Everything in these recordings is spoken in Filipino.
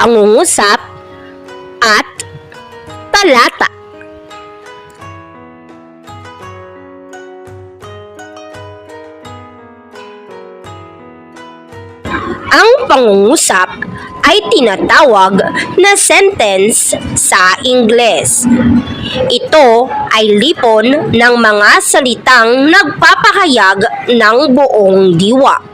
pangungusap, at talata. Ang pangungusap ay tinatawag na sentence sa Ingles. Ito ay lipon ng mga salitang nagpapahayag ng buong diwa.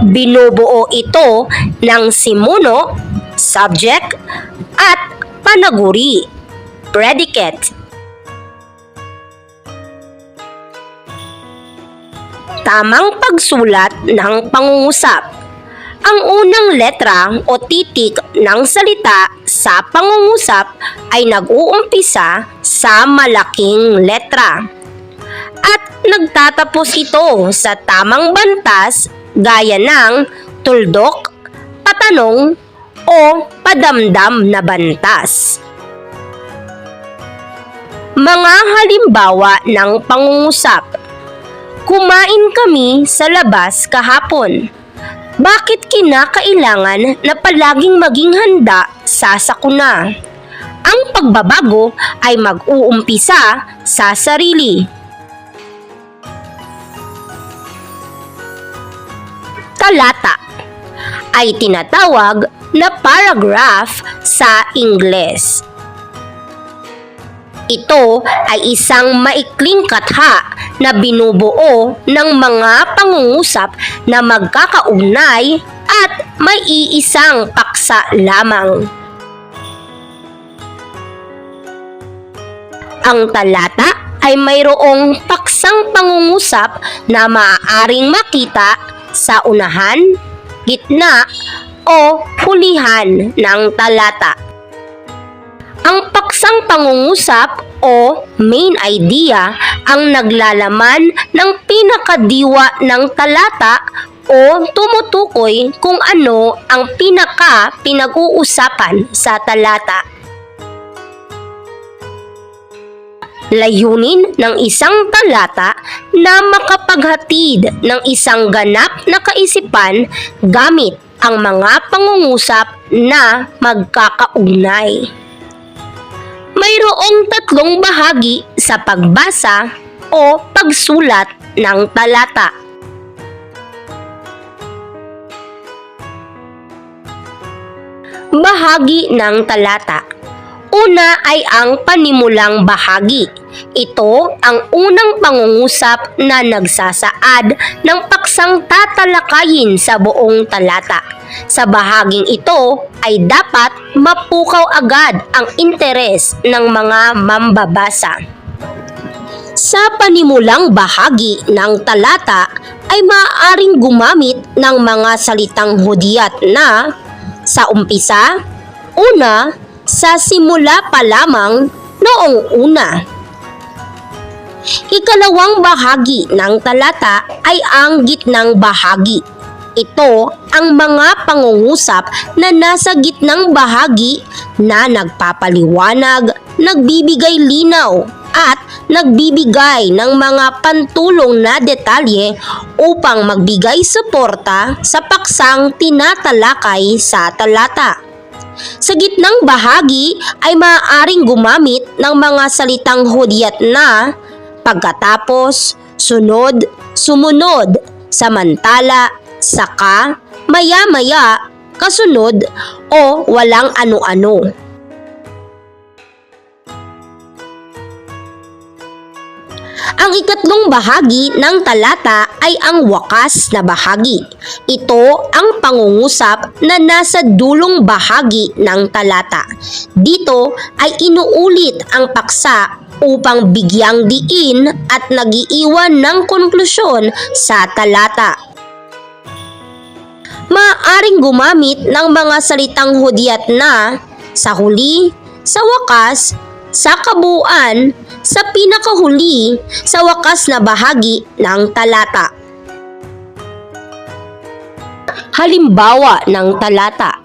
Binubuo ito ng simuno, subject, at panaguri, predicate. Tamang pagsulat ng pangungusap. Ang unang letra o titik ng salita sa pangungusap ay nag-uumpisa sa malaking letra. At nagtatapos ito sa tamang bantas gaya ng tuldok, patanong, o padamdam na bantas. Mga halimbawa ng pangungusap. Kumain kami sa labas kahapon. Bakit kinakailangan na palaging maging handa sa sakuna? Ang pagbabago ay mag-uumpisa sa sarili. Talata ay tinatawag na paragraph sa Ingles. Ito ay isang maikling katha na binubuo ng mga pangungusap na magkakaugnay at may iisang paksa lamang. Ang talata ay mayroong paksang pangungusap na maaaring makita sa unahan, gitna, o hulihan ng talata. Ang paksang pangungusap o main idea ang naglalaman ng pinakadiwa ng talata o tumutukoy kung ano ang pinaka pinag-uusapan sa talata. Layunin ng isang talata na makapaghatid ng isang ganap na kaisipan gamit ang mga pangungusap na magkakaugnay. Mayroong tatlong bahagi sa pagbasa o pagsulat ng talata. Bahagi ng talata. Una ay ang panimulang bahagi. Ito ang unang pangungusap na nagsasaad ng paksang tatalakayin sa buong talata. Sa bahaging ito ay dapat mapukaw agad ang interes ng mga mambabasa. Sa panimulang bahagi ng talata ay maaaring gumamit ng mga salitang hudyat na sa umpisa, una, sa simula pa lamang noong una. Ikalawang bahagi ng talata ay ang gitnang bahagi. Ito ang mga pangungusap na nasa gitnang bahagi na nagpapaliwanag, nagbibigay linaw at nagbibigay ng mga pantulong na detalye upang magbigay suporta sa paksang tinatalakay sa talata. Sa gitnang bahagi ay maaaring gumamit ng mga salitang hudyat na pagkatapos, sunod, sumunod, samantala, saka, maya-maya, kasunod, o walang ano-ano. Ang ikatlong bahagi ng talata ay ang wakas na bahagi. Ito ang pangungusap na nasa dulong bahagi ng talata. Dito ay inuulit ang paksa upang bigyang diin at nagiiwan ng konklusyon sa talata. Maaring gumamit ng mga salitang hudyat na sa huli, sa wakas, sa kabuuan, sa pinakahuli, sa wakas na bahagi ng talata. Halimbawa ng talata.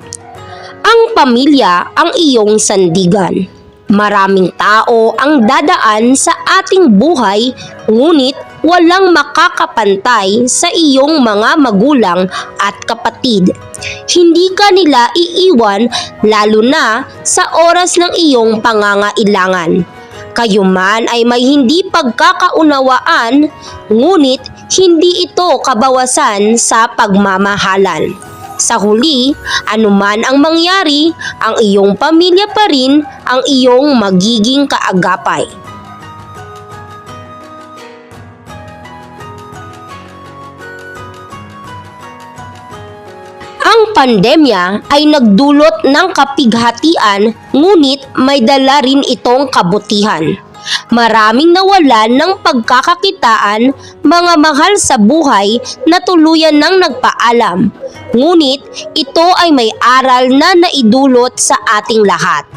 Ang pamilya ang iyong sandigan. Maraming tao ang dadaan sa ating buhay, ngunit walang makakapantay sa iyong mga magulang at kapatid. Hindi ka nila iiwan lalo na sa oras ng iyong pangangailangan. Kayo man ay may hindi pagkakaunawaan, ngunit hindi ito kabawasan sa pagmamahalan. Sa huli, anuman ang mangyari, ang iyong pamilya pa rin ang iyong magiging kaagapay. Pandemya ay nagdulot ng kapighatian ngunit may dala rin itong kabutihan. Maraming nawalan ng pagkakakitaan, mga mahal sa buhay na tuluyan ng nagpaalam. Ngunit ito ay may aral na naidulot sa ating lahat.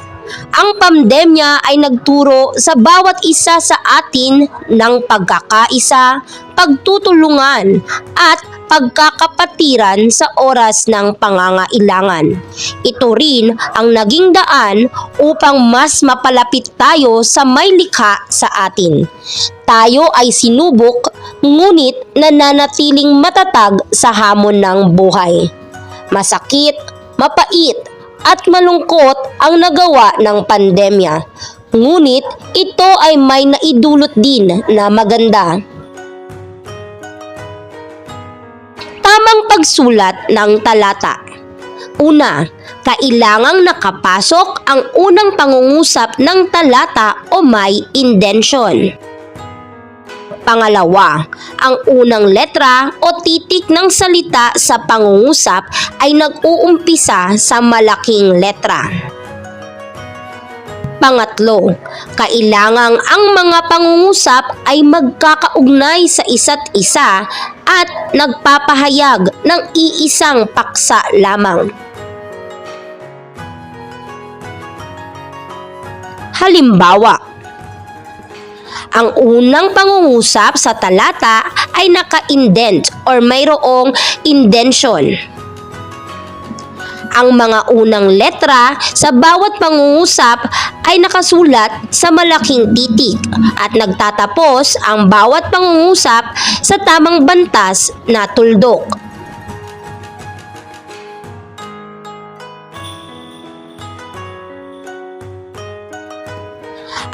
Ang pandemya ay nagturo sa bawat isa sa atin ng pagkakaisa, pagtutulungan at pagkakapatiran sa oras ng pangangailangan. Ito rin ang naging daan upang mas mapalapit tayo sa may likha sa atin. Tayo ay sinubok ngunit nananatiling matatag sa hamon ng buhay. Masakit, mapait, at malungkot ang nagawa ng pandemya. Ngunit ito ay may naidulot din na maganda. Tamang pagsulat ng talata. Una, kailangang nakapasok ang unang pangungusap ng talata o may indention. Pangalawa, ang unang letra o titik ng salita sa pangungusap ay nag-uumpisa sa malaking letra. Pangatlo, kailangang ang mga pangungusap ay magkakaugnay sa isa't isa at nagpapahayag ng iisang paksa lamang. Halimbawa, ang unang pangungusap sa talata ay naka-indent or mayroong indention. Ang mga unang letra sa bawat pangungusap ay nakasulat sa malaking titik at nagtatapos ang bawat pangungusap sa tamang bantas na tuldok.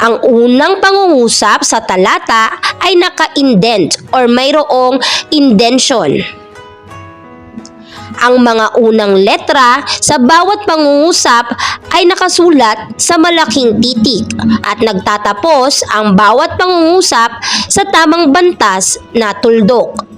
Ang unang pangungusap sa talata ay naka-indent or mayroong indention. Ang mga unang letra sa bawat pangungusap ay nakasulat sa malaking titik at nagtatapos ang bawat pangungusap sa tamang bantas na tuldok.